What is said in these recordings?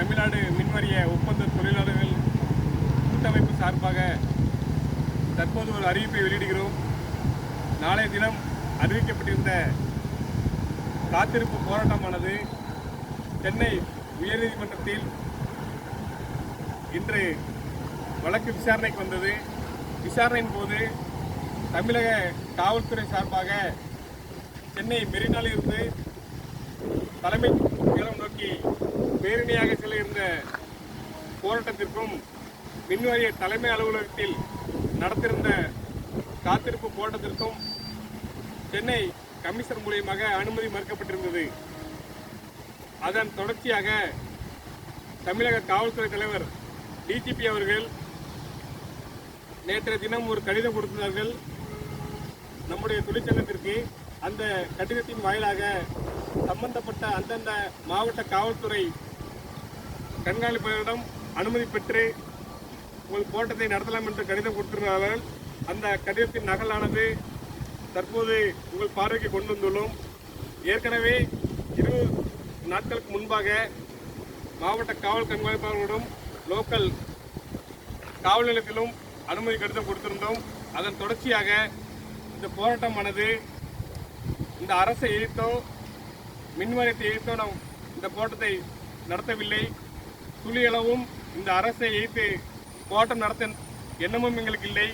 தமிழ்நாடு மின்வாரிய ஒப்பந்த தொழிலாளர்கள் கூட்டமைப்பு சார்பாக தற்போது ஒரு அறிவிப்பை வெளியிடுகிறோம். நாளைய தினம் அறிவிக்கப்பட்டிருந்த காத்திருப்பு போராட்டமானது சென்னை உயர்நீதிமன்றத்தில் இன்று வழக்கு விசாரணைக்கு வந்தது. விசாரணையின் போது தமிழக காவல்துறை சார்பாக சென்னை மெரினாலிருந்து தலைமை நோக்கி பேரணியாக செல்ல போராட்டத்திற்கும் மின்வாரிய தலைமை அலுவலகத்தில் நடத்திருந்த காத்திருப்பு போராட்டத்திற்கும் சென்னை கமிஷனர் மூலியமாக அனுமதி மறுக்கப்பட்டிருந்தது. அதன் தொடர்ச்சியாக தமிழக காவல்துறை தலைவர் டிஜிபி அவர்கள் நேற்றைய தினம் ஒரு கடிதம் கொடுத்தார்கள் நம்முடைய தொழிற்சங்கத்திற்கு அந்த கடிதத்தின் வாயிலாக சம்பந்தப்பட்ட அந்தந்த மாவட்ட காவல்துறை கண்காணிப்பாளரிடம் அனுமதி பெற்று உங்கள் போட்டத்தை நடத்தலாம் என்று கடிதம் கொடுத்திருந்தார்கள் அந்த கடிதத்தின் நகலானது தற்போது உங்கள் பார்வைக்கு கொண்டு வந்துள்ளோம். ஏற்கனவே இரு நாட்களுக்கு முன்பாக மாவட்ட காவல் கண்காணிப்பாளர்களிடம் லோக்கல் காவல் நிலையத்திலும் அனுமதி கடிதம் கொடுத்திருந்தோம். அதன் தொடர்ச்சியாக இந்த போராட்டமானது இந்த அரசை எதிர்த்தோ மின்வாரியத்தை எதிர்த்தோ நாம் இந்த போராட்டத்தை நடத்தவில்லை. துளியளவும் இந்த அரசை எதிர்த்து போராட்டம் நடத்த எண்ணமும் எங்களுக்கு இல்லை.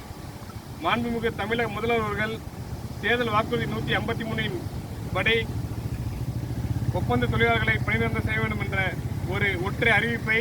மாண்புமிகு தமிழக முதல்வர்கள் தேர்தல் வாக்குறுதி நூற்றி ஐம்பத்தி மூணின் படி ஒப்பந்த தொழிலாளர்களை பணிநிறுத்தம் செய்ய வேண்டும் என்ற ஒரு ஒற்றை அறிவிப்பை